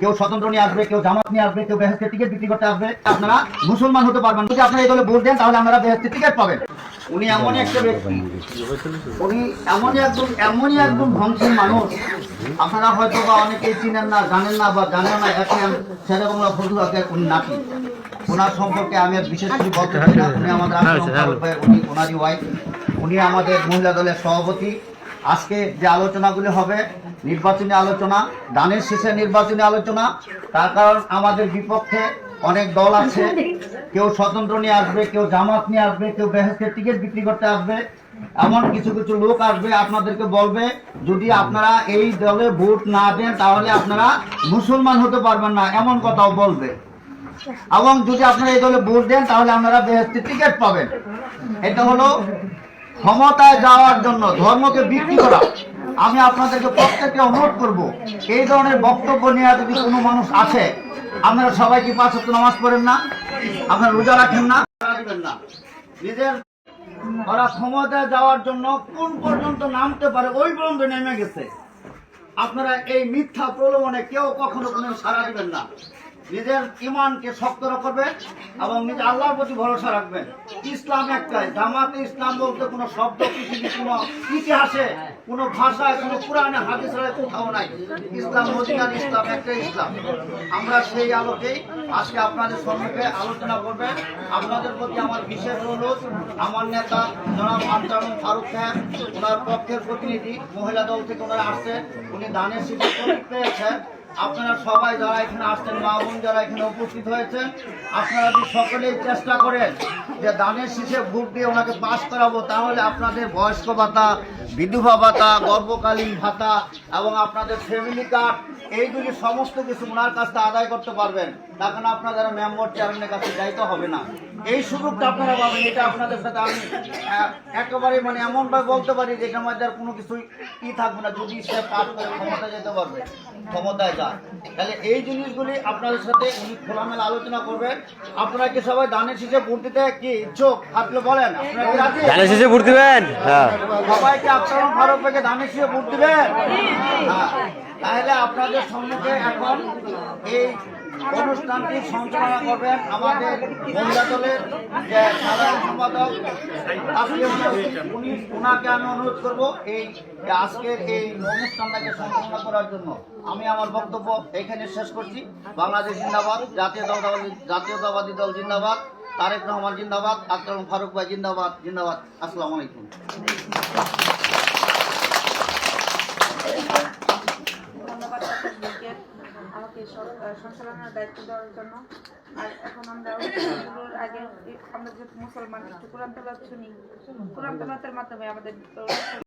কেউ স্বতন্ত্র নিয়ে আসবে কেউ জামাত নিয়ে আসবে কেউ বেহেস্তের টিকিট বিক্রি করতে আসবে আপনারা মুসলমান হতে পারবেন যদি আপনারা এই দলে ভোট দেন তাহলে আপনারা বেহেস্তের টিকিট পাবেন। উনি এমনই একটা ব্যক্তি উনি এমনই একজন এমনই একজন ধ্বংসী মানুষ। আপনারা হয়তো বা অনেকেই চিনেন না জানেন না বা জানেন না এখন শেরেবাংলা ফজুলাকে উনি নাকি ওনার সম্পর্কে আমি বিশেষ করে বলতে চাই না। উনি আমাদের আশ্রম উনি ওনারই ওয়াইফ উনি আমাদের মহিলা দলের সভাপতি। আজকে যে আলোচনাগুলি হবে, নির্বাচনী আলোচনা দানের শেষে নির্বাচনী আলোচনা, তার কারণ আমাদের বিপক্ষে অনেক দল আছে। কেউ স্বতন্ত্র নিয়ে আসবে, কেউ জামাত নিয়ে আসবে, কেউ বেহেস্তের টিকিট বিক্রি করতে আসবে, এমন কিছু কিছু লোক আসবে আপনাদেরকে বলবে, যদি আপনারা এই দলে ভোট না দেন, তাহলে আপনারা মুসলমান হতে পারবেন না, এমন কথাও বলবে। এবং যদি আপনারা এই দলে ভোট দেন, তাহলে আপনারা বেহেস্তের টিকিট পাবেন। এটা হলো ক্ষমতায় যাওয়ার জন্য ধর্মকে বিক্রি করা, আমি আপনাদেরকে প্রত্যেককে অনুরোধ করব, এই ধরনের বক্তব্য নিয়ে যদি কোনো মানুষ আসে, আপনারা সবাই কি পাঁচ নামাজ পড়েন না? আপনারা রোজা রাখেন না? নিজের ওরা ক্ষমতায় যাওয়ার জন্য কোন পর্যন্ত নামতে পারে, ওই পর্যন্ত নেমে গেছে। আপনারা এই মিথ্যা প্রলোভনে কেউ কখনো কোনো সাড়া দিবেন না। নিজের ইমানকে শক্ত রাখবেন এবং নিজের আল্লাহর প্রতি ভরসা রাখবেন। ইসলাম একটাই। জামাতে ইসলাম বলতে কোনো শব্দ পৃথিবীর কোনো ইতিহাসে, কোনো ভাষায়, কোনো পুরাণে হাদিসের কোথাও নাই। ইসলাম মদিনার ইসলাম একটাই ইসলাম। আমরা সেই আলোকেই আজকে আপনাদের সম্মুখে আলোচনা করবেন আপনাদের প্রতি আমার বিশেষ অনুরোধ, আমার নেতা জনাব আন্তারুম ফারুক সাহেব, ওনার পক্ষের প্রতিনিধি, মহিলা দল থেকে ওনারা আসছেন উনি দানের প্রতীক পেয়েছেন। আপনারা সবাই যারা এখানে আসছেন, মা বোন যারা এখানে উপস্থিত হয়েছেন, আপনারা যদি সকলেই চেষ্টা করেন যে দানের শীষে ভোট দিয়ে ওনাকে পাশ করাবো, তাহলে আপনাদের বয়স্ক ভাতা, বিধবা ভাতা, গর্ভকালীন ভাতা এবং আপনাদের ফ্যামিলি কার্ড এইগুলি সমস্ত কিছু ওনার কাছ থেকে আদায় করতে পারবেন। তখন আপনাদের মেম্বার চেয়ারম্যানের কাছে যাইতে হবে না? এই সুযোগটা আপনারা পাবেন এটা আপনাদের সাথে আমি একেবারে মানে এমনভাবে বলতে পারি যে এটার মধ্যে আর কোনো কিছুই ই থাকবে না যদি সে পাস করে ক্ষমতা যেতে পারবে ক্ষমতায় যায় তাহলে এই জিনিসগুলি আপনাদের সাথে উনি খোলামেলা আলোচনা করবেন। আপনারা কি সবাই দানের শীষে ভোট দিতে কি ইচ্ছুক? থাকলে বলেন আপনারা কি রাজি? ধানের শেষে ভোট দিবেন? হ্যাঁ। সবাইকে আপনারা ফারুক ভাইকে দানের শীষে ভোট দিবেন? হ্যাঁ। তাহলে আপনাদের সম্মুখে এখন এই অনুষ্ঠানটি সঞ্চালনা করবেন আমাদের মহিলা দলের সাধারণ সম্পাদক। আজকে উনি ওনাকে আমি অনুরোধ করব এই আজকের এই অনুষ্ঠানটাকে সঞ্চালনা করার জন্য। আমি আমার বক্তব্য এখানে শেষ করছি। বাংলাদেশ জিন্দাবাদ, জাতীয় দলবাদী জাতীয়তাবাদী দল জিন্দাবাদ, তারেক রহমান জিন্দাবাদ আক্রম ফারুক ভাই জিন্দাবাদ জিন্দাবাদ। আসসালামু আলাইকুম। আমাকে সঞ্চালনার দায়িত্ব দেওয়ার জন্য। আর এখন আমরা আগে আমরা যে মুসলমান, একটু কোরআন তেলাওয়াত শুনি। কোরআন তালাতের মাধ্যমে আমাদের